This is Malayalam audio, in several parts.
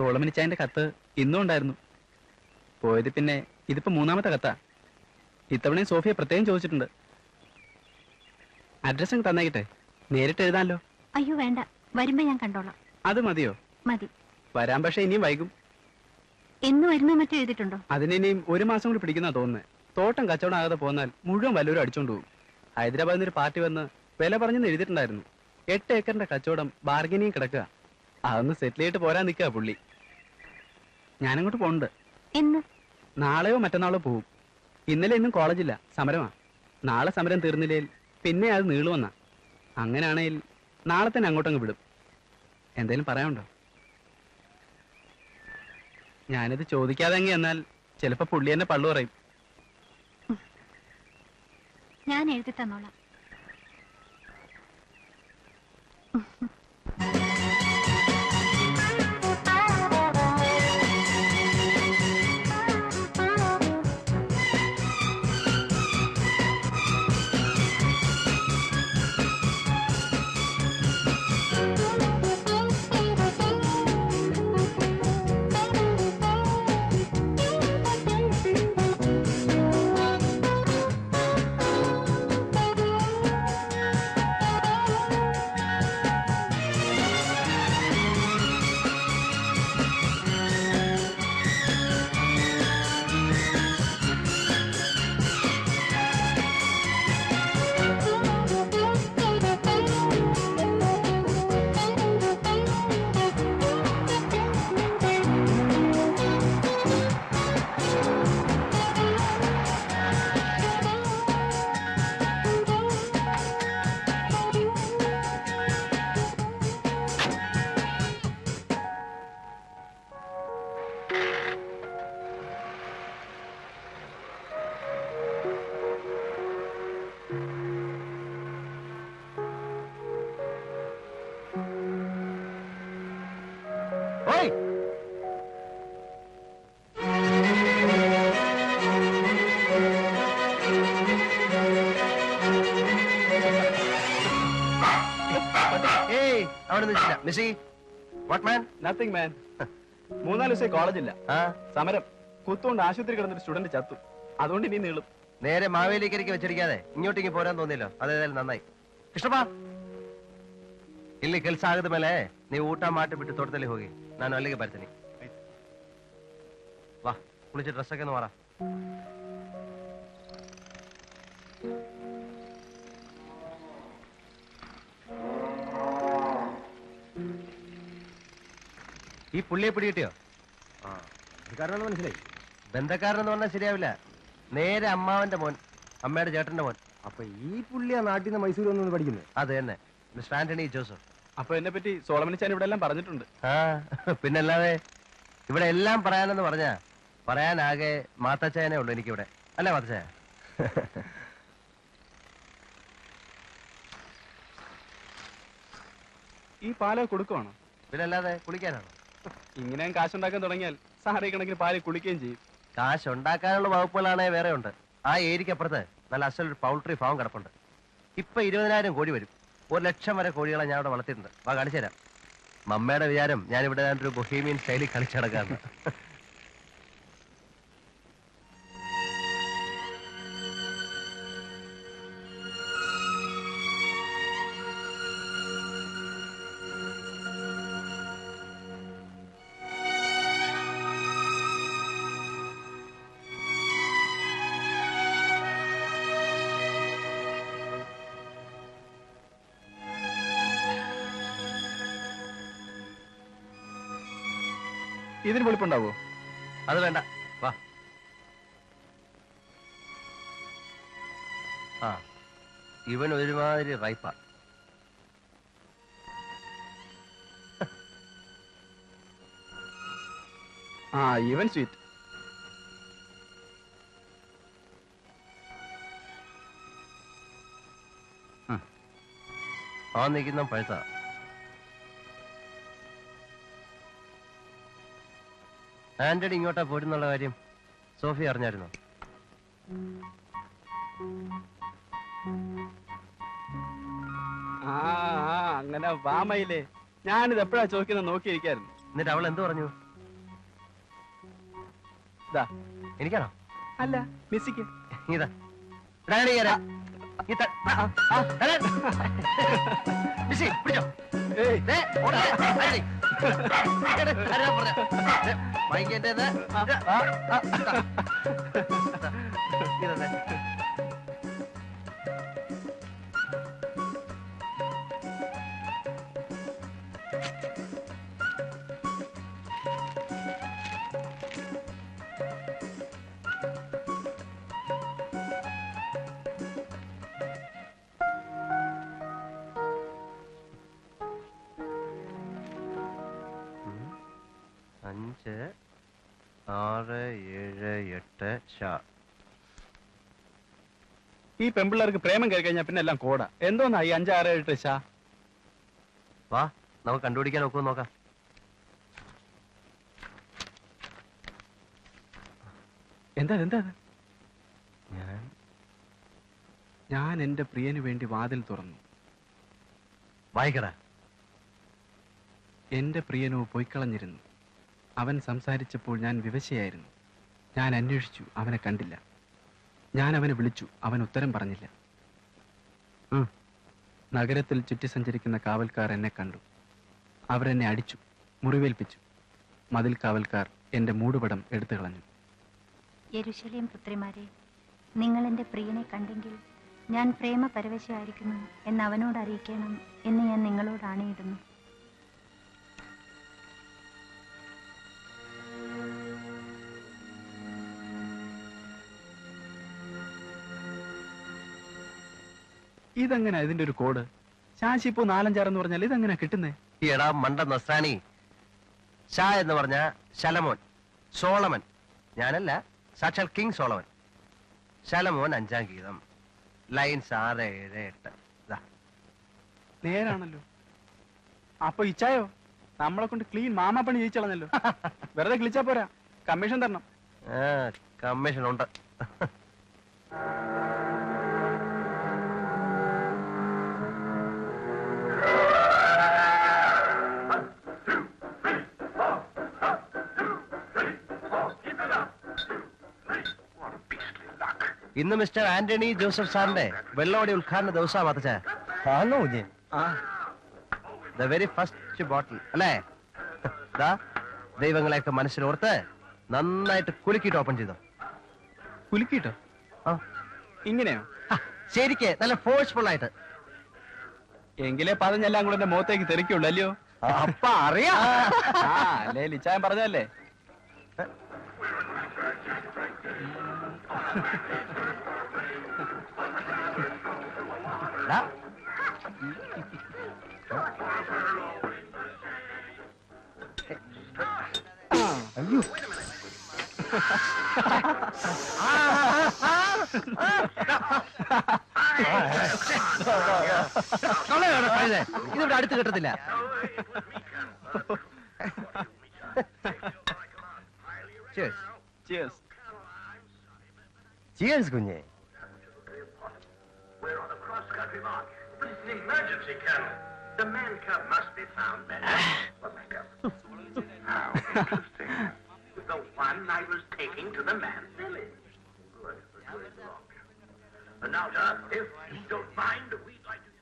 സോളമനിച്ചായന്റെ കത്ത് ഇന്നും ഉണ്ടായിരുന്നു. പോയത് പിന്നെ ഇതിപ്പോ മൂന്നാമത്തെ കത്താ. ഇത്തവണയും സോഫിയ പ്രത്യേകം ചോദിച്ചിട്ടുണ്ട്. അഡ്രസ് അങ്ങ് തന്നേക്കട്ടെ. നേരിട്ട് എഴുതാമല്ലോ അയ്യോ വേണ്ട. വരുമ്പോ ഞാൻ കണ്ടോളാം. അത് മതിയോ? മതി. വരാൻ പക്ഷെ ഇനിയും വൈകും. എന്ന് വരുന്ന മറ്റോ എഴുതിട്ടുണ്ടോ അതിനിയും ഒരു മാസം കൂടി പിടിക്കുന്ന തോന്നുന്നത് തോട്ടം കച്ചവടം ആകാതെ പോന്നാൽ മുഴുവൻ വല്ലവരും അടിച്ചോണ്ട് പോകും. ഹൈദരാബാദിൽ നിന്ന് ഒരു പാർട്ടി വന്ന് വില പറഞ്ഞെന്ന് എഴുതിയിട്ടുണ്ടായിരുന്നു. എട്ട് ഏക്കറിന്റെ കച്ചവടം ബാർഗനിങ് കിടക്കുക. അതൊന്ന് സെറ്റിൽ ചെയ്തിട്ട് പോരാൻ നിൽക്കുക പുള്ളി. ഞാനങ്ങോട്ട് പോണ്ട് എന്ന്? നാളെയോ മറ്റന്നാളോ പോവും. ഇന്നലെ ഇന്നും കോളേജില്ല സമരമാ. നാളെ സമരം തീർന്നില്ലേൽ പിന്നെ അത് നീളുവന്ന അങ്ങനെയാണെങ്കിൽ നാളെ തന്നെ അങ്ങോട്ടങ്ങ് വിടും. എന്തേലും പറയാനുണ്ടോ? ഞാനിത് ചോദിക്കാതെ അങ്ങ് എന്നാൽ ചിലപ്പോ പുള്ളി എന്നെ പള്ളു പറയും. ഞാൻ എഴുതി തന്നോളാം. കാണുന്നില്ല Nishi what man nothing man മൂന്നാൽ ദിവസം കോളേജില്ല. സമരം. കുത്തുകൊണ്ട് ആശുപത്രി കിടന്നൊരു സ്റ്റുഡന്റ് ചത്തു. അതുകൊണ്ട് ഇനി നീളും. നേരെ മാവേലിക്കരിക്ക് വെച്ചിരിക്കാതെ ഇങ്ങോട്ടേക്ക് പോരാൻ തോന്നില്ല അതേതായാലും നന്നായി. കൃഷ്ണപ്പാ. ഇല്ല ಕೆಲಸ ಆಗದ നീ ನೀವು ಊಟ ಮಾಡಿಬಿಟ್ಟು ತೋಟದಲ್ಲಿ ಹೋಗಿ ഞാൻ ಅಲ್ಲಿಗೆ ಬರ್ತೀನಿ വാ ಕುಳಿಸಿ ಡ್ರೆಸ್ ಹಾಕೊಂಡು ವಾರ ഈ പുള്ളിയെ പിടികിട്ടിയോ? കാരണം മനസ്സിലായി. ബന്ധക്കാരനെന്ന് പറഞ്ഞാൽ ശരിയാവില്ല. നേരെ അമ്മാവന്റെ മോൻ അമ്മയുടെ ചേട്ടന്റെ മോൻ. അപ്പൊ ഈ പുള്ളിയാ നാട്ടിൽ നിന്ന് മൈസൂർ വന്നു പഠിക്കുന്നത് അത് തന്നെ. മിസ്റ്റർ ആന്റണി ജോസഫ്. അപ്പൊ എന്നെ പറ്റി സോളമനിച്ചാൻ ഇവിടെ എല്ലാം പറഞ്ഞിട്ടുണ്ട്. ആ പിന്നല്ലാതെ ഇവിടെ എല്ലാം പറയാനെന്ന് പറഞ്ഞാ പറയാനാകെ മാത്തച്ചായനെ ഉള്ളു എനിക്കിവിടെ. അല്ല മാത്തച്ചായ ഈ പാല കൊടുക്കുവാണോ? പിന്നല്ലാതെ കുളിക്കാനാണോ? ഇങ്ങനെ കാശുണ്ടാക്കാൻ തുടങ്ങിയാൽ സാറി കണക്കിന് പാൽ കുളിക്കുകയും ചെയ്യും. കാശ് ഉണ്ടാക്കാനുള്ള വകുപ്പുകളാണേ വേറെ ഉണ്ട് ആ ഏരിക്ക് ഏരിക്കപ്പുറത്ത് നല്ല അസൽ പൗൾട്രി ഫാം കിടപ്പുണ്ട്. ഇപ്പൊ ഇരുപതിനായിരം കോടി വരും. ഒരു ലക്ഷം വരെ കോഴികളെ ഞാൻ അവിടെ വളർത്തിയിട്ടുണ്ട്. വാ കാണിച്ചു തരാം മമ്മയുടെ വിചാരം ഞാൻ ഇവിടെ ഒരു ബൊഹീമിയൻ ശൈലി കളിച്ചു ഇതിന് വെളുപ്പുണ്ടാവോ? അത് വേണ്ട. വാ. ആ ഇവൻ ഒരുമാതിരി റൈപ്പാ ആ. ഇവൻ സ്വീറ്റ്. ആ നിൽക്കുന്ന പഴുത്ത. ആന്റണി ഇങ്ങോട്ടാ പോരുന്നുള്ള കാര്യം സോഫി അറിഞ്ഞായിരുന്നോ? ആ ആ, അങ്ങനെ വാമയിലേ ഞാനിത് എപ്പോഴാ ചോദിക്കുന്നത് നോക്കിയിരിക്കായിരുന്നു. എന്നിട്ട് അവൾ എന്ത് പറഞ്ഞു? എനിക്കാണോ? അല്ല മിസ്സിക്ക്. ഇതാ. ഡാഡി തരാം. ഈ ത- ആ, ആ, ഡാഡി. മിസ്സി, പിടിച്ചോ. ഏയ്. ദേ, ഓടാ, ഡാഡി. ഇങ്ങട് അഞ്ച് ആറ് ഏഴ് എട്ട് ഷാ ഈ പെമ്പിള്ളേർക്ക് പ്രേമം കയറി കഴിഞ്ഞാൽ പിന്നെ എല്ലാം കോടാ. എന്തോന്നാ ഈ അഞ്ചാറ് എട്ട് ഷാ വാ നമുക്ക് കണ്ടുപിടിക്കാൻ നോക്കുമോ നോക്കാം. എന്താ എന്താ? ഞാൻ ഞാൻ എന്റെ പ്രിയന് വേണ്ടി വാതിൽ തുറന്നു. വായിക്കട. എന്റെ പ്രിയനോ പൊയ്ക്കളഞ്ഞിരുന്നു. അവൻ സംസാരിച്ചപ്പോൾ ഞാൻ വിവശയായിരുന്നു. ഞാൻ അന്വേഷിച്ചു അവനെ കണ്ടില്ല. ഞാൻ അവനെ വിളിച്ചു അവൻ ഉത്തരം പറഞ്ഞില്ല. നഗരത്തിൽ ചുറ്റി സഞ്ചരിക്കുന്ന കാവൽക്കാർ എന്നെ കണ്ടു. അവരെന്നെ അടിച്ചു മുറിവേൽപ്പിച്ചു. മതിൽ കാവൽക്കാർ എന്റെ മൂടുപടം എടുത്തു കളഞ്ഞു. യെരുശലേം പുത്രിമാരെ നിങ്ങൾ എന്റെ പ്രിയനെ കണ്ടെങ്കിൽ ഞാൻ പ്രേമ പരവശയായിരിക്കുന്നു എന്ന് അവനോട് അറിയിക്കണം എന്ന് ഞാൻ നിങ്ങളോട് ആണയിടുന്നു. ഇതെങ്ങനെ ഇതിന്റെ ഒരു കോഡ്? ശാശി ഇപ്പോ നാലഞ്ചാറെന്ന് പറഞ്ഞാൽ ഇതെങ്ങനെ കിട്ടുന്നേ? എടാ മണ്ട നസ്രാണി. ഷാ എന്ന് പറഞ്ഞ ശലമോൻ സോളമൻ. ഞാനല്ല സാക്ഷാൽ കിങ് സോളമൻ. ശലമോൻ അഞ്ചാം ഗീതം. ലൈൻസ് ആറ് ഏഴ് എട്ട്. നേരാണല്ലോ. അപ്പൊ ഇച്ചായോ? നമ്മളെ കൊണ്ട് ക്ലീൻ പണി ജയിച്ചളഞ്ഞല്ലോ വെറുതെ കിളിച്ചാ പോരാ. കമ്മീഷൻ തരണം. കമ്മീഷൻ ഉണ്ട് ഇന്ന് മിസ്റ്റർ ആന്റണി ജോസഫ് സാറിന്റെ വെള്ളോടി ഉദ്ഘാടന ദിവസമാണ് കുഞ്ഞെ ദ വെരി ഫസ്റ്റ് ബോട്ടിൽ അല്ലേ? ദാ ദൈവങ്ങളെയൊക്കെ മനസ്സിലോർത്ത് നന്നായിട്ട് കുലുക്കിയിട്ട് ഓപ്പൺ ചെയ്തോ. കുലുക്കിട്ടോ ആ. ഇങ്ങനെയോ? ശരിക്ക് നല്ല ഫോഴ്സ്ഫുൾ ആയിട്ട്. എങ്കിലേ പറഞ്ഞെല്ലാം കൂടെ എന്റെ മുഖത്തേക്ക് തെറിക്കുള്ളൂ അല്ലയോ? അപ്പ അറിയാ. അല്ലേ പറഞ്ഞല്ലേ കളയാണ് കഴുതേ. ഇതിവിടെ അടുത്ത് കിട്ടത്തില്ല. ചിയേഴ്സ് കുഞ്ഞെ interesting. Taking to the man's village. And now, sir, if you don't mind, we'd like to...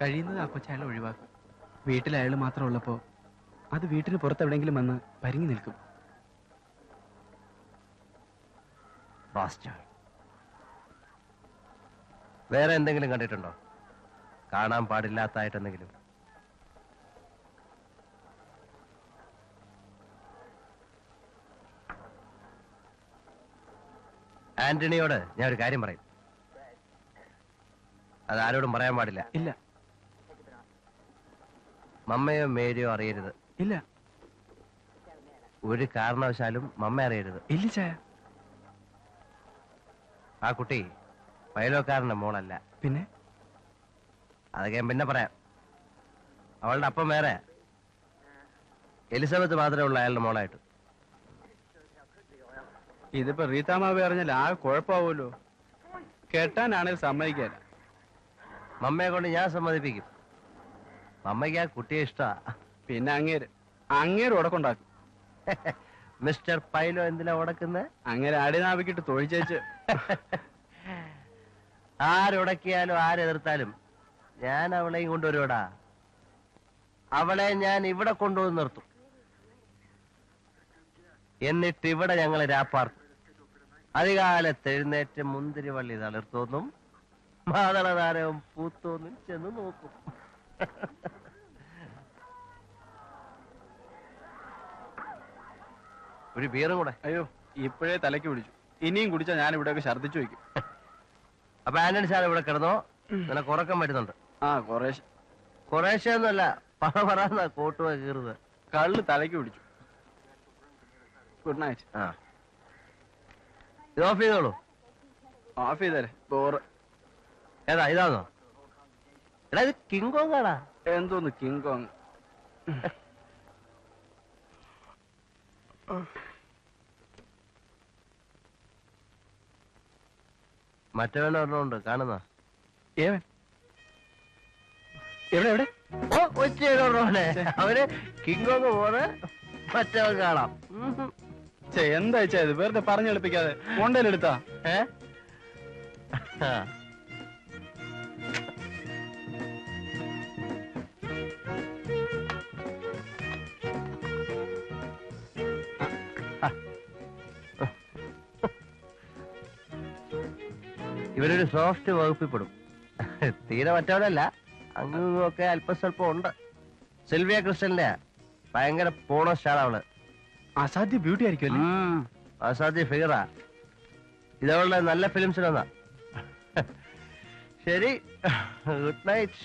കഴിയുന്നത് ആ കൊച്ചയാളെ ഒഴിവാക്കും വീട്ടിൽ അയാൾ മാത്രം അത് വീട്ടിന് പുറത്തെവിടെങ്കിലും വന്ന് പരിങ്ങി നിൽക്കും. വേറെ എന്തെങ്കിലും കണ്ടിട്ടുണ്ടോ? കാണാൻ പാടില്ലാത്തായിട്ടെന്തെങ്കിലും? ആന്റണിയോട് ഞാൻ ഒരു കാര്യം പറയും. അത് ആരോടും പറയാൻ പാടില്ല. ഇല്ല. മമ്മയോ മേരിയോ അറിയരുത്. ഇല്ല. ഒരു കാരണവശാലും മമ്മ അറിയരുത്. ഇല്ല ചായ. ആ കുട്ടി പൈലോക്കാരന്റെ മോളല്ല. പിന്നെ? അതൊക്കെ ഞാൻ പിന്നെ പറയാം. അവളുടെ അപ്പം വേറെ. എലിസബത്ത് മാത്രമേ ഉള്ളൂ അയാളുടെ മോളായിട്ട്. ഇതിപ്പോ റീതാമാവ് അറിഞ്ഞാൽ ആ കുഴപ്പമാവുമല്ലോ. കെട്ടാനാണെങ്കിൽ സമ്മതിക്കാല. മമ്മയെ കൊണ്ട് ഞാൻ സമ്മതിപ്പിക്കും. മമ്മയ്ക്ക് ആ കുട്ടിയെ ഇഷ്ടാ. പിന്നെ അങ്ങേര്. അങ്ങേര് ഉടക്കുണ്ടാക്കും. മിസ്റ്റർ പൈലോ എന്തിനാ ഉടക്കുന്നത് അങ്ങേര് അടിനാവിക്കിട്ട് തൊഴിച്ചേച്ച്. ആരുടക്കിയാലും ആരെതിർത്താലും ഞാൻ അവളെയും കൊണ്ടുവരുവടാ. അവളെ ഞാൻ ഇവിടെ കൊണ്ടുവന്ന് നിർത്തും. എന്നിട്ട് ഇവിടെ ഞങ്ങൾ രാപ്പാർക്കും. അധികാലത്ത് എഴുന്നേറ്റ് മുന്തിരി വള്ളി തളിർത്തോന്നും മാതളതാരവും പൂത്തോന്നും ചെന്ന് നോക്കും. ഒരു ബിയർ കൂടെ. അയ്യോ ഇപ്പോഴേ തലയ്ക്ക് പിടിച്ചു. ഇനിയും കുടിച്ചാൽ ഞാൻ ഇവിടെയൊക്കെ ഛർദ്ദിച്ചു വയ്ക്കും. അപ്പൊ ആന്റണി സാർ ഇവിടെ കിടന്നോ? നല്ല ഉറക്കം വരുന്നുണ്ട്. ആ കുറേ കുറേശ്ശെ. ഒന്നുമല്ല പറ പറന്ന കോട്ട് കീറുന്നത്. കള്ള് തലയ്ക്ക് പിടിച്ചു. ഗുഡ് നൈറ്റ് ആ. ഇത് ഓഫ് ചെയ്തോളൂ. ഓഫ് ചെയ്തേരെ. ബോറ് ഏതാ ഇതാണോ എടാ ഇത് കിങ് കോങ് ആടാ. എന്തോന്ന് കിങ് കോങ് മറ്റവൻ ഒരെണ്ണമുണ്ട് കാണുന്ന? ഏവൻ എവിടെ എവിടെ? ഓ ഒറ്റ അവന് കിങ് കോങ് പോലെ മറ്റവൻ കാണാം. എന്താ വെച്ചാ ഇത്? വെറുതെ പറഞ്ഞെടുപ്പിക്കാതെ കൊണ്ടേലെടുത്താ ഏ? ഇവരൊരു സോഫ്റ്റ് വകുപ്പിൽപ്പെടും. തീരെ മറ്റവരല്ല അങ്ങും ഇങ്ങും അല്പം സ്വല്പം ഉണ്ട് സിൽവിയ കൃഷ്ണന്റെ ഭയങ്കര പോണോ സ്റ്റാർ അവൾ. അസാധ്യ ബ്യൂട്ടി ആയിരിക്കും അസാധ്യ ഫിഗറാ ഇതവളുടെ നല്ല ഫിലിംസിലൊന്നാ ശരി ഗുഡ് നൈറ്റ്